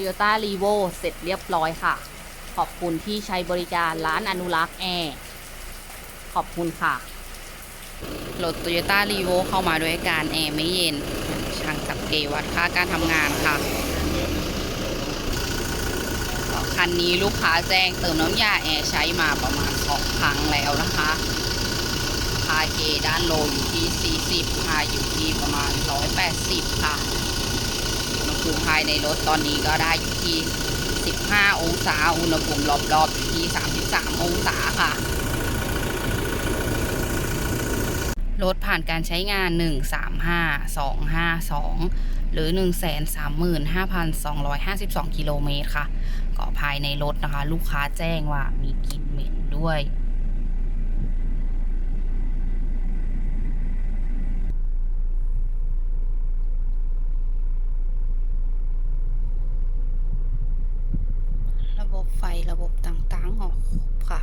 โยต้ารีโวเสร็จเรียบร้อยค่ะ ขอบคุณที่ใช้บริการร้านอนุรักษ์แอร์ขอบคุณค่ะรถโตโยต้ารีโวเข้ามาด้วยการแอร์ไม่เย็นช่างจับเกวัดค่าการทำงานค่ะคันนี้ลูกค้าแจ้งเติมน้ำยาแอร์ใช้มาประมาณสองครั้งแล้วนะคะพาเกด้านโลอยู่ที่ 40พาอยู่ที่ประมาณ 180 ค่ะ ภูมิภายในรถตอนนี้ก็ได้อยู่ที่ 15 องศา อุณหภูมิรอบๆอยู่ที่ 33 องศาค่ะ รถผ่านการใช้งาน 135252 หรือ 135,252 กิโลเมตรค่ะ ก็ภายในรถนะคะ ลูกค้าแจ้งว่ามีกลิ่นเหม็นด้วย ระบบไฟระ บบต่างๆ ออกครบค่ะ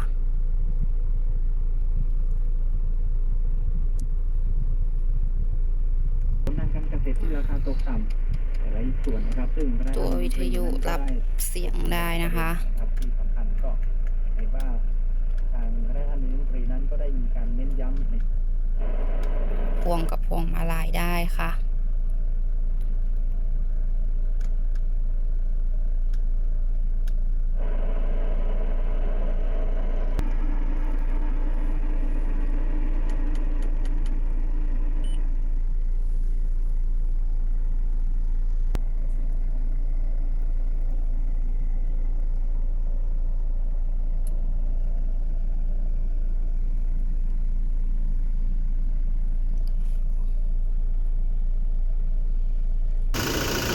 ผลทางการเกษตรที่ราคาตกต่ำแต่ละส่วนนะครับ ซึ่งคณะตัววิทยุรับเสียงได้นะคะครับที่สำคัญก็เห็นว่าทางคณะท่านนายกรัฐมนตรีนั้นก็ได้มีการเน้นย้ำใน พวงกับพวงมาลายได้ค่ะ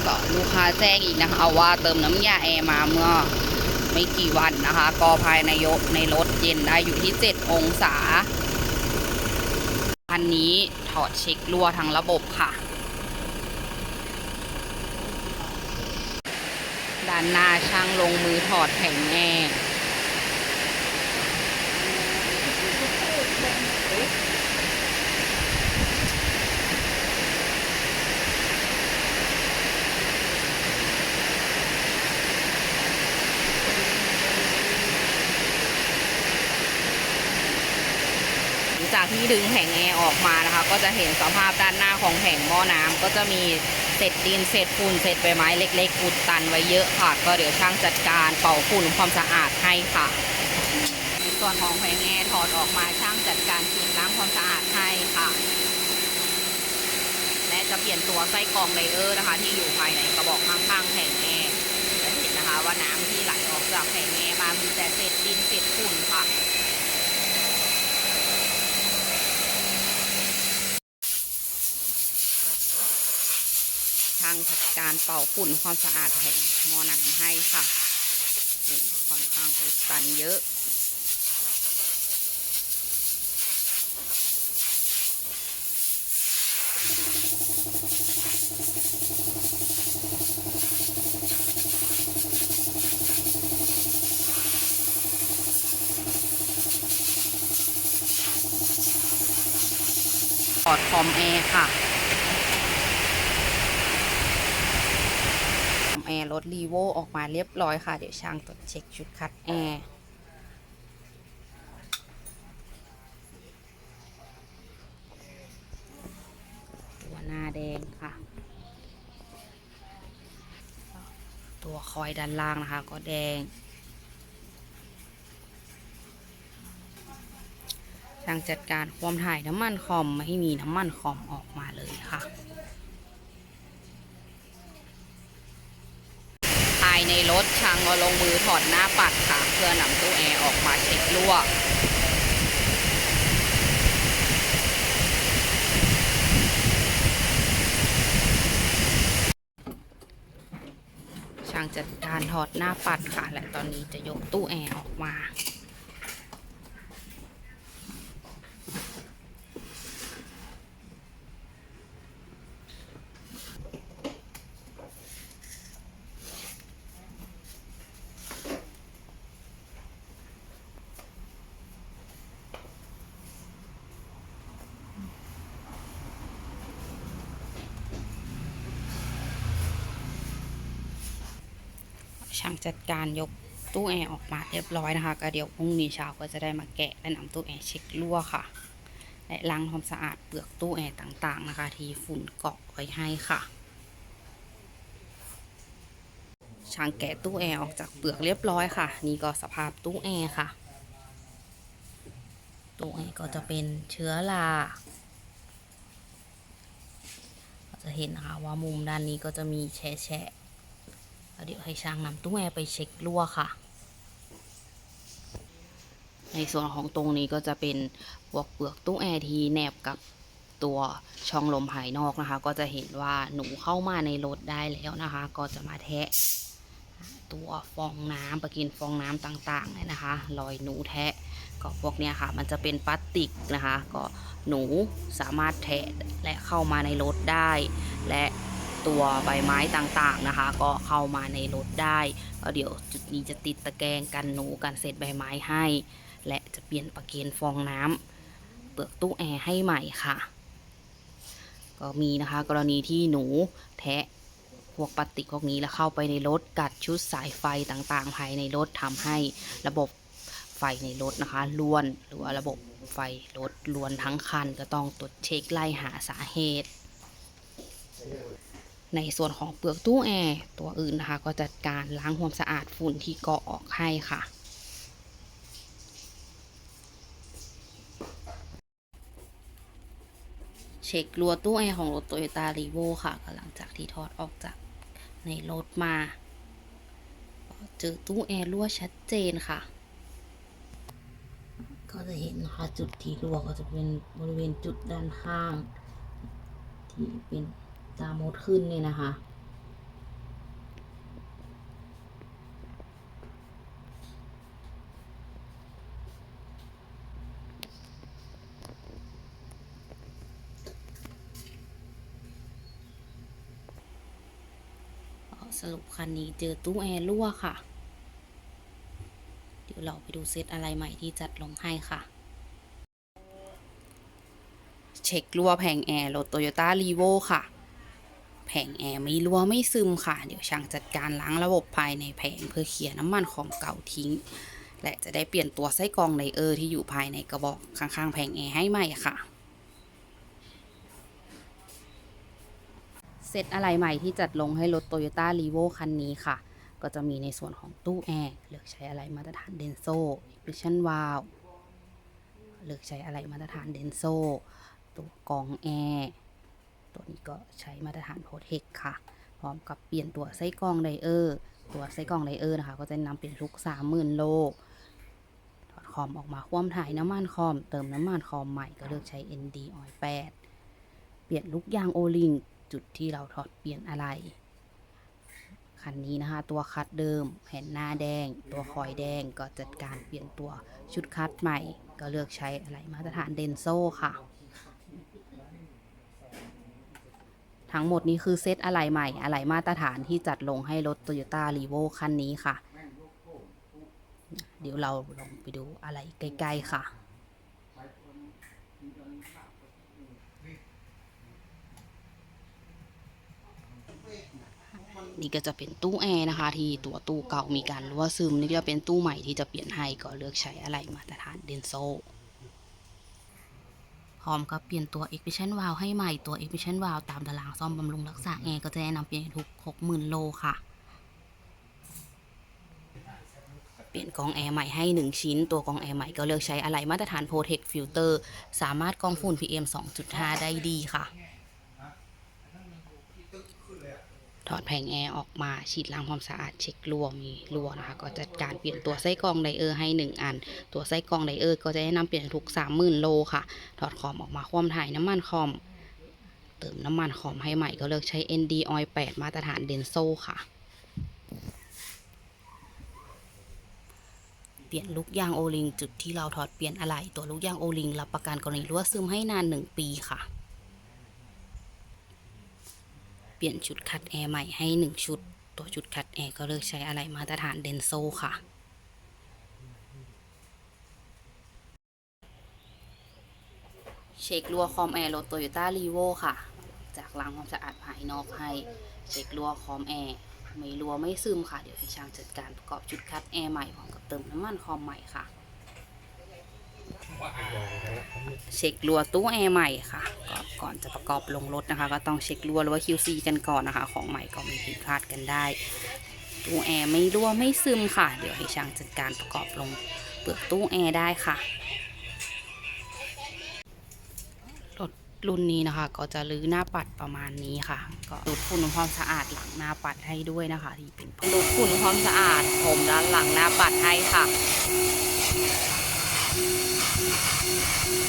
ก็ลูกค้าแจ้งอีกนะคะว่าเติมน้ำยาแอร์มาเมื่อไม่กี่วันนะคะ ก็ภายในยกในรถเย็นได้อยู่ที่ 7 องศาอันนี้ถอดเช็ครั่วทั้งระบบค่ะ ด้านหน้าช่างลงมือถอดแผงแอร์หลังจาก ที่ดึงแผงแอร์ออกมานะคะ ก็จะเห็นสภาพด้านหน้าของแผงหม้อน้ำก็จะมีเศษดินเศษฝุ่นเศษใบไม้เล็กๆอุดตันไว้เยอะค่ะ ก็เดี๋ยวช่างจัดการเป่าฝุ่นความสะอาดให้ค่ะในส่วนของแผงแอร์ถอดออกมาช่างจัดการฉีดล้างความสะอาดให้ค่ะ และจะเปลี่ยนตัวไส้กรองไดเออร์นะคะ ที่อยู่ภายในกระบอกข้างๆแผงแอร์จะเห็นนะคะว่าน้ำที่ไหลออกจากแผงแอร์มามีแต่เศษดินเศษฝุ่นค่ะางจัดการเป่าฝุ่นความสะอาดแผงม้อน้ำให้ค่ะค่อนข้างอุดตันเยอะถอดคอมแอร์ค่ะ คอมแอร์ร ถรีโวออกมาเรียบร้อยค่ะ เดี๋ยวช่างตรวจเช็คชุดคัดแอร์ตัวหน้าแดงค่ะ ตัวคอยด้านล่างนะคะ ก็แดงทางจัดการความถ่ายน้ำมันคอมไม่ให้มีน้ำมันคอมออกมาเลยค่ะายในรถช่างก็ลงมือถอดหน้าปัดค่ะ เพื่อนำตู้แอร์ออกมาเช็ครั่วช่างจัดการถอดหน้าปัดค่ะ และตอนนี้จะยกตู้แอร์ออกมา ช่างจัดการยกตู้แอร์ออกมาเรียบร้อยนะคะ ก็เดี๋ยวพรุ่งนี้เช้าก็จะได้มาแกะและนำตู้แอร์เช็ครั่วค่ะ และล้างความสะอาดเปลือกตู้แอร์ต่างๆนะคะ ที่ฝุ่นเกาะไว้ให้ค่ะช่างแกะตู้แอร์ออกจากเปลือกเรียบร้อยค่ะ นี่ก็สภาพตู้แอร์ค่ะ ตู้แอร์ก็จะเป็นเชื้อราจะเห็นนะคะว่ามุมด้านนี้ก็จะมีแฉะ เดี๋ยวให้ช่างนำตู้แอร์ไปเช็ครั่วค่ะ ในส่วนของตรงนี้ก็จะเป็นพวกเปลือกตู้แอร์ที่แนบกับตัวช่องลมภายนอกนะคะ ก็จะเห็นว่าหนูเข้ามาในรถได้แล้วนะคะ ก็จะมาแทะตัวฟองน้ำประกินฟองน้ำต่างๆเนี่ยนะคะรอยหนูแทะก็พวกเนี้ยค่ะ มันจะเป็นพลาสติกนะคะ ก็หนูสามารถแทะและเข้ามาในรถได้ และ ตัวใบไม้ต่างๆนะคะ ก็เข้ามาในรถได้ก็เดี๋ยวจุดนี้จะติดตะแกรงกันหนูกันเศษใบไม้ให้ และจะเปลี่ยนประเกนฟองน้ำเปลือกตู้แอร์ให้ใหม่ค่ะ ก็มีนะคะกรณีที่หนูแทะพวกปฏิกพวกนี้แล้วเข้าไปในรถกัดชุดสายไฟต่างๆ ภายในรถทำให้ระบบไฟในรถนะคะล้วนหรือว่าระบบไฟรถล้วนทั้งคันก็ต้องตรวจเช็คไล่หาสาเหตุ ในส่วนของเปลือกตู้แอร์ตัวอื่นนะคะ ก็จัดการล้างความสะอาดฝุ่นที่เกาะออกให้ค่ะเช็ครัวตู้แอร์ของรถโตโยต้ารีโวค่ะก็หลังจากที่ถอดออกจากในรถมา เจอตู้แอร์รั่วชัดเจนค่ะ ก็จะเห็นนะคะจุดที่รั่วก็จะเป็นบริเวณจุดด้านข้าง ที่เป็น ตามดขึ้นนี่นะคะ สรุปคันนี้เจอตู้แอร์รั่วค่ะ เดี๋ยวเราไปดูเซตอะไรใหม่ที่จัดลงให้ค่ะเช็ครั่วแผงแอร์รถโตโยต้ารีโวค่ะ แผงแอร์ไม่รั่วไม่ซึมค่ะ เดี๋ยวช่างจัดการล้างระบบภายในแผงเพื่อเคลียร์น้ำมันของเก่าทิ้ง และจะได้เปลี่ยนตัวไส้กรองไดเออร์ที่อยู่ภายในกระบอกข้างๆแผงแอร์ให้ใหม่ค่ะเซตอะไรใหม่ที่จัดลงให้รถ Toyota r e v o คันนี้ค่ะ ก็จะมีในส่วนของตู้แอร์เลือกใช้อะไรมาตรฐาน Denso Ignition Valve เลือกใช้อะไรมาตรฐาน Denso ตัวกรองแอร์ ตัวนี้ก็ใช้มาตรฐาน Protec ค่ะ พร้อมกับเปลี่ยนตัวไส้กรองไดเออร์ ตัวไส้กรองไดเออร์นะคะ ก็จะนำเปลี่ยนทุก30,000โลถอดคอมออกมาคว่ำถ่ายน้ำมันคอม เติมน้ำมันคอมใหม่ก็เลือกใช้ ND Oil 8เปลี่ยนลูกยางโอลิงจุดที่เราถอดเปลี่ยนอะไรคันนี้นะคะ ตัวคัดเดิมแผ่นหน้าแดง ตัวคอยแดงก็จัดการเปลี่ยนตัวชุดคัดใหม่ ก็เลือกใช้อะไรมาตรฐานเดนโซค่ะ ทั้งหมดนี้คือเซตอะไรใหม่อะไรมาตรฐานที่จัดลงให้รถ Toyota r e v o คันนี้ค่ะ เดี๋ยวเราลองไปดูอะไรใกล้ๆค่ะนี่ก็จะเป็นตู้แอร์นะคะ ที่ตัวตู้เก่ามีการรั่วซึม นี่ก็เป็นตู้ใหม่ที่จะเปลี่ยนให้ก็เลือกใช้อะไรมาตรฐานเดนโซ พร้อมกับเปลี่ยนตัว Ignition Valve ให้ใหม่ตัว Ignition Valve ตามตารางซ่อมบำรุงรักษาแอร์ก็จะแนะนำเปลี่ยนทุก 60,000 โลค่ะ เปลี่ยนกองแอร์ใหม่ให้ 1 ชิ้น ตัวกองแอร์ใหม่ก็เลือกใช้อะไรมาตรฐาน Protect Filter สามารถกรองฝุ่น PM 2.5 ได้ดีค่ะ ถอดแผงแอร์ออกมาฉีดล้างความสะอาดเช็ครั่วมีรั่วนะคะ ก็จัดการเปลี่ยนตัวไส้กรองไดเออร์ให้ 1 อัน ตัวไส้กรองไดเออร์ก็จะแนะนำเปลี่ยนทุก 30,000 โลค่ะ ถอดคอมออกมาคว่ำถ่ายน้ำมันคอม เติมน้ำมันคอมให้ใหม่ก็เลือกใช้ ND Oil 8 มาตรฐานเดนโซค่ะเปลี่ยนลูกยางโอลิงจุดที่เราถอดเปลี่ยนอะไหล่ตัวลูกยางโอลิงรับประกันกรณีรั่วซึมให้นาน 1 ปีค่ะ เปลี่ยนชุดคัดแอร์ใหม่ให้ 1 ชุด ตัวชุดคัดแอร์ก็เลือกใช้อะไรมาตรฐานเดนโซค่ะ เช็ครัวคอมแอร์รถโตโยต้ารีโวค่ะ จากล้างความสะอาดภายนอกให้ เช็ครัวคอมแอร์ไม่รัวไม่ซึมค่ะ เดี๋ยวให้ช่างจัดการประกอบชุดคัดแอร์ใหม่พร้อมกับเติมน้ำมันคอมใหม่ค่ะ เช็ครัวตู้แอร์ใหม่ค่ะก่อนก่อนจะประกอบลงรถนะคะ ก็ต้องเช็ครัวหรือว่า QC กันก่อนนะคะ ของใหม่ก็มีผิดพลาดกันได้ ตู้แอร์ไม่รั่วไม่ซึมค่ะ เดี๋ยวให้ช่างจัดการประกอบลงเปลือกตู้แอร์ได้ค่ะรถรุ่นนี้นะคะ ก็จะลื้อหน้าปัดประมาณนี้ค่ะ ก็ดูดฝุ่นความสะอาดหลังหน้าปัดให้ด้วยนะคะ ที่เป็นดูดฝุ่นความสะอาดผมด้านหลังหน้าปัดให้ค่ะ Thank you.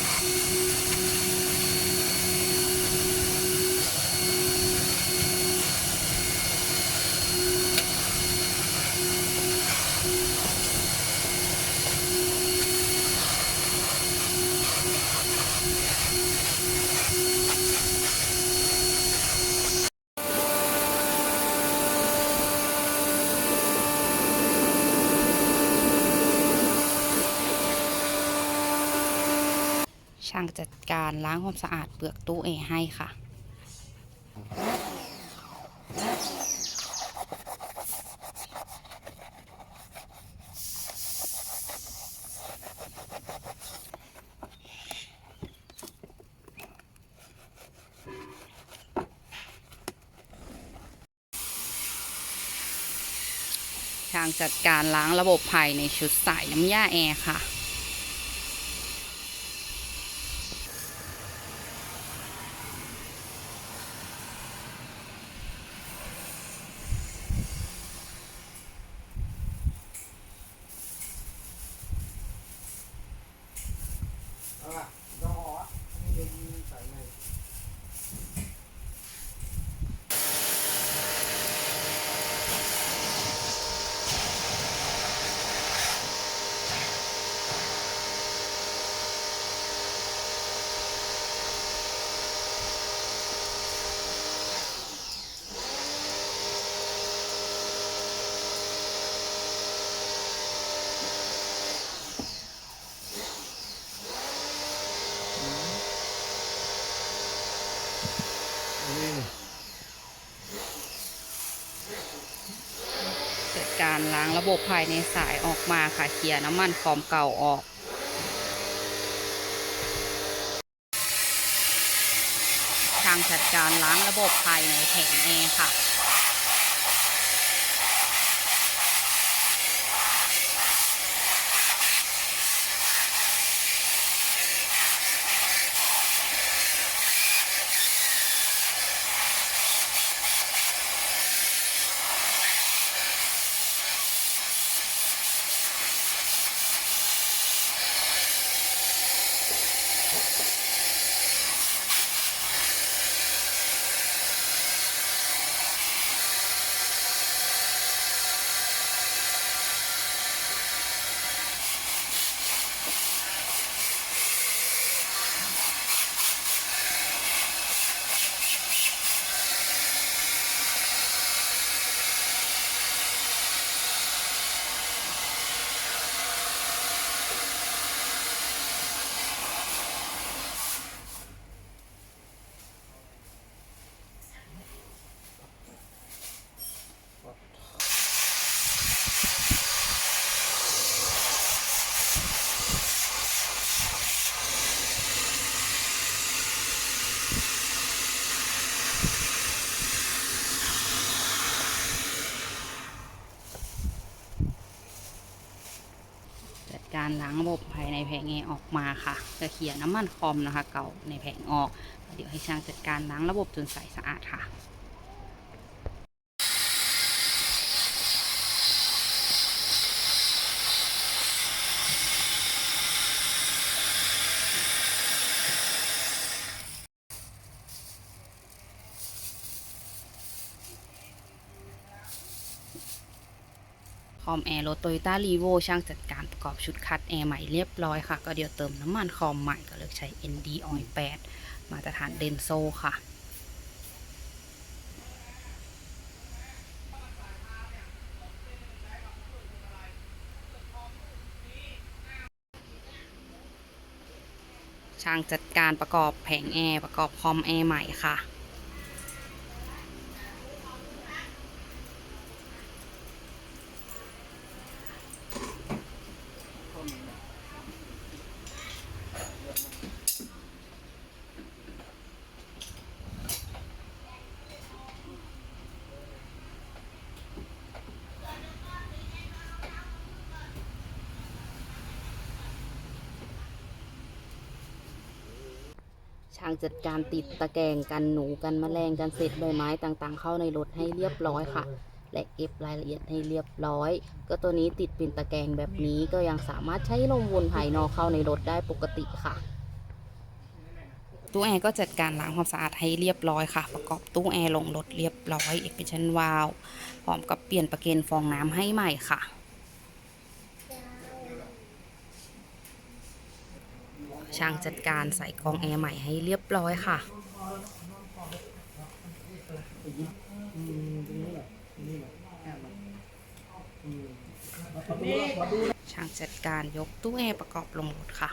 ช่างจัดการล้างความสะอาดเปลือกตู้แอร์ให้ค่ะช่างจัดการล้างระบบภายในชุดสายน้ำยาแอร์ค่ะ จัดการล้างระบบภายในสายออกมาค่ะเคลียร์น้ำมันคอมเก่าออก ทางจัดการล้างระบบภายในแผงแอร์ค่ะ ล้างระบบภายในแผงแอร์ออกมาค่ะจะเคลียร์น้ำมันคอมนะคะ เก่าในแผงออก เดี๋ยวให้ช่างจัดการล้างระบบจนใสสะอาดค่ะคอมแอร์รถโตโยต้ารีโวช่างจัดการ อบชุดคัดแอร์ใหม่เรียบร้อยค่ะ ก็เดี๋ยวเติมน้ำมันคอมใหม่ก็เลือกใช้ ND Oil 8 มาตรฐานเดนโซค่ะช่างจัดการประกอบแผงแอร์ประกอบคอมแอร์ใหม่ค่ะ จัดการติดตะแกรงกันหนูกันแมลงกันเศษใบไม้ต่างๆ เข้าในรถให้เรียบร้อยค่ะ และเก็บรายละเอียดให้เรียบร้อย ก็ตัวนี้ติดเป็นตะแกรงแบบนี้ก็ยังสามารถใช้ลมวนภายนอกเข้าในรถได้ปกติค่ะตู้แอร์ก็จัดการล้างความสะอาดให้เรียบร้อยค่ะ ประกอบตู้แอร์ลงรถเรียบร้อยเอกเป็นชั้นวาล์วพร้อมกับเปลี่ยนประเกนฟองน้ำให้ใหม่ค่ะ ช่างจัดการใส่กองแอร์ใหม่ให้เรียบร้อยค่ะช่างจัดการยกตู้แอร์ประกอบลงรถค่ะ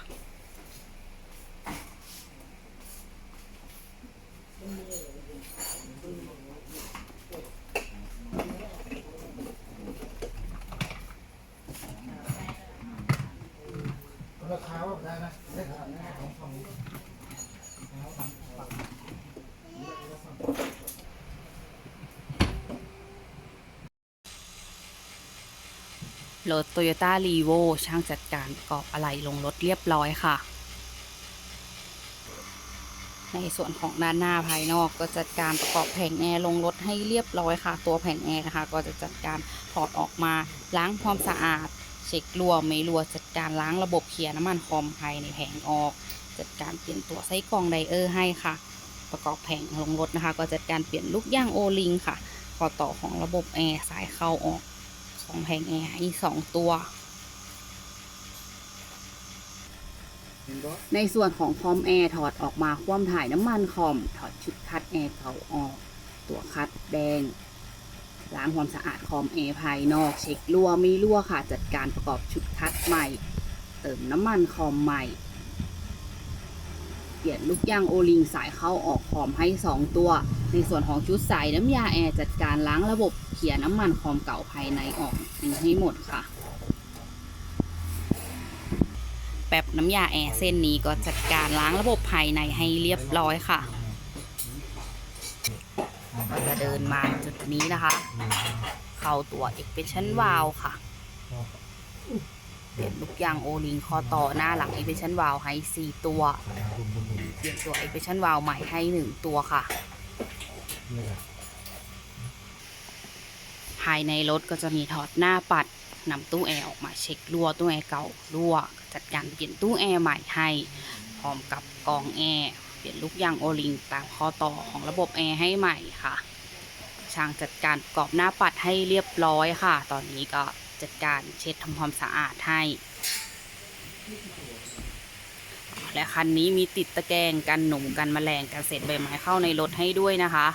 รถ Toyota r e v o ช่างจัดการประกอบอะไหล่ลงรถเรียบร้อยค่ะ ในส่วนของด้านหน้าภายนอกก็จัดการประกอบแผงแอร์ลงรถให้เรียบร้อยค่ะ ตัวแผงแอร์นะคะ ก็จะจัดการถอดออกมาล้างความสะอาด เช็ครั่วไม่รั่วจัดการล้างระบบเคลียร์น้ำมันคอมภายในแผงออก จัดการเปลี่ยนตัวไส้กรองไดเออร์ให้ค่ะ ประกอบแผงลงรถนะคะ ก็จัดการเปลี่ยนลูกย่างโอลิงค่ะข้อต่อของระบบแอร์สายเข้าออก ของแผงแอร์อีกสองตัว ในส่วนของคอมแอร์ถอดออกมาคว่ำถ่ายน้ำมันคอม ถอดชุดคัดแอร์เก่าออก ตัวคัดแดง ล้างความสะอาดคอมแอร์ภายนอก เช็ครั่วไม่รั่วค่ะ จัดการประกอบชุดคัดใหม่ เติมน้ำมันคอมใหม่ เปลี่ยนลูกยางโอลิงสายเข้าออกคอมให้ 2 ตัว ในส่วนของชุดสายน้ำยาแอร์จัดการล้างระบบ ลียน้ำมันคอมเก่าภายในออกทิ้งให้หมดค่ะ แป๊บน้ำยาแอร์เส้นนี้ก็จัดการล้างระบบภายในให้เรียบร้อยค่ะก็จะเดินมาจุดนี้นะคะ เข้าตัว expansion valve ค่ะ เปลี่ยนลูกยางโอลิงคอต่อหน้าหลัง expansion valve ให้ 4 ตัว เปลี่ยนตัว expansion valve ใหม่ให้ 1 ตัวค่ะ ภายในรถก็จะมีถอดหน้าปัดนำตู้แอร์ออกมาเช็ครั่วตู้แอร์เก่ารั่ว จัดการเปลี่ยนตู้แอร์ใหม่ให้ พร้อมกับกองแอร์เปลี่ยนลูกยางโอลิงตามข้อต่อของระบบแอร์ให้ใหม่ค่ะ ช่างจัดการประกอบหน้าปัดให้เรียบร้อยค่ะ ตอนนี้ก็จัดการเช็ดทำความสะอาดให้ และคันนี้มีติดตะแกรงกันหนูกันแมลงกันเศษใบไม้เข้าในรถให้ด้วยนะคะ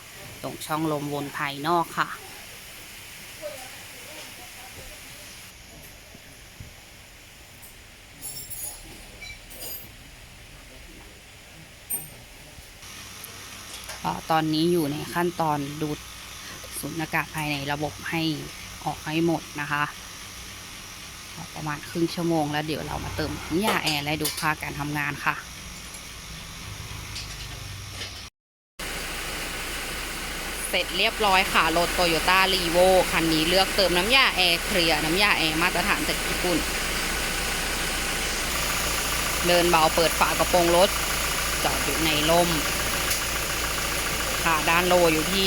ตรงช่องลมวนภายนอกค่ะ็ตอนนี้อยู่ในขั้นตอนดูดสูญอากาศภายในระบบให้ออกให้หมดนะคะประมาณครึ่งชั่วโมงแล้วเดี๋ยวเรามาเติมน้ำยาแอร์และดูค่าการทำงานค่ะเสร็จเรียบร้อยค่ะ รถโตโยต้ารีโวคันนี้เลือกเติมน้ำยาแอร์เคลียร์น้ำยาแอร์มาตรฐานจากญี่ปุ่น เดินเบาเปิดฝากระโปรงรถ จอดอยู่ในลม ค่ะ ด้านโลอยู่ที่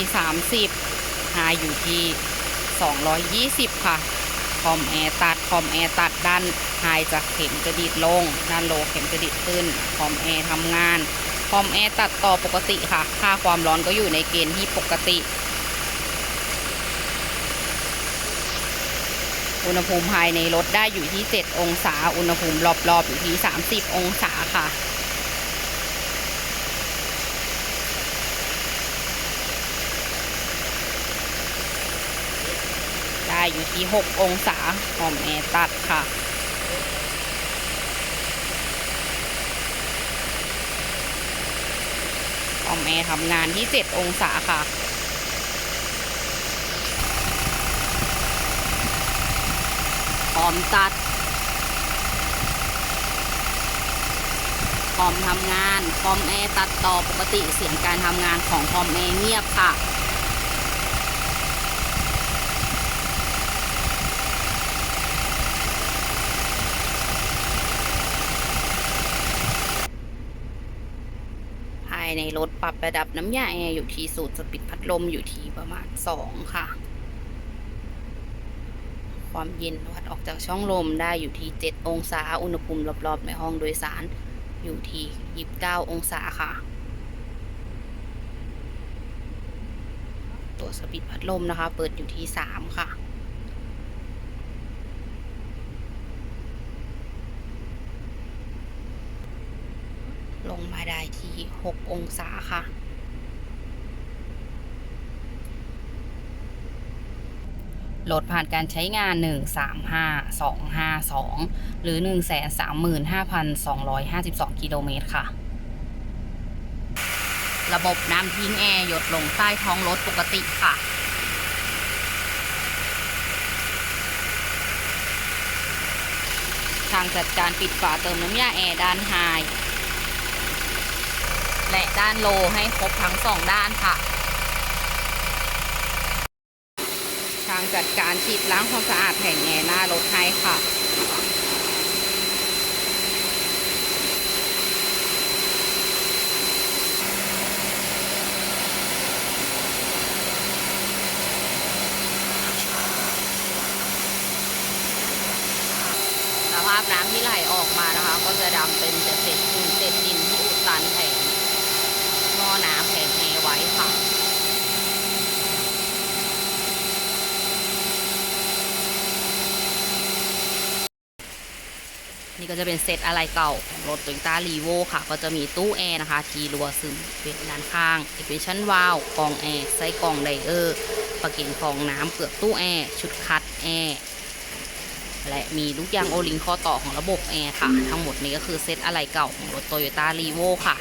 30ไฮอยู่ที่ 220 ค่ะ คอมแอร์ตัด คอมแอร์ตัด ด้านไฮจะเข็มจะดีดลง ด้านโลเข็มจะดีดขึ้น คอมแอร์ทำงาน คอมแอร์ตัดต่อปกติค่ะ ค่าความร้อนก็อยู่ในเกณฑ์ที่ปกติ อุณหภูมิภายในรถได้อยู่ที่ 7 องศา อุณหภูมิรอบๆอยู่ที่ 30 องศาค่ะ ได้อยู่ที่ 6 องศาคอมแอร์ตัดค่ะคอมแอร์ทำงานที่ 7 องศาค่ะคอมตัดคอมทำงาน คอมแอร์ตัดต่อปกติเสียงการทำงานของคอมแอร์เงียบค่ะ ภายในรถปรับระดับน้ำยาแอร์อยู่ที่สูตรสปิดพัดลมอยู่ที่ประมาณ2ค่ะ ความเย็นวัดออกจากช่องลมได้อยู่ที่7องศาอุณหภูมิรอบๆในห้องโดยสารอยู่ที่29องศาค่ะ ตัวสปีดพัดลมนะคะ เปิดอยู่ที่3ค่ะลงมาได้ 6 องศาค่ะ โหลดผ่านการใช้งาน 135252 หรือ 135,252 กิโลเมตรค่ะ ระบบน้ำทิ้งแอร์หยดลงใต้ท้องรถปกติค่ะทางจัดการปิดฝาเติมน้ำยาแอร์ด้านไฮ ด้านโลให้ครบทั้งสองด้านค่ะ ทางจัดการฉีดล้างความสะอาดแผงแง่หน้ารถให้ค่ะ สภาพน้ำที่ไหลออกมานะคะ ก็จะดำเป็นจะเศษฝุ่นเศษดินที่อุดตันแผงหม้อน้ำแผงแอร์ไว้ค่ะ นี่ก็จะเป็นเซตอะไรเก่าของรถ Toyota r e v o ค่ะ ก็จะมีตู้แอร์นะคะ ทีรัวซึมเป็นด้านข้าง e q u a t i o n valve กองแอร์ไส้กองไดเออร์ประเก็นฟองน้ำเปลือกตู้แอร์ชุดคัดแอร์และมีลูกยางโอลิงข้อต่อของระบบแอร์ค่ะ ทั้งหมดนี้ก็คือเซตอะไรเก่าของรถ Toyota r e v o ค่ะ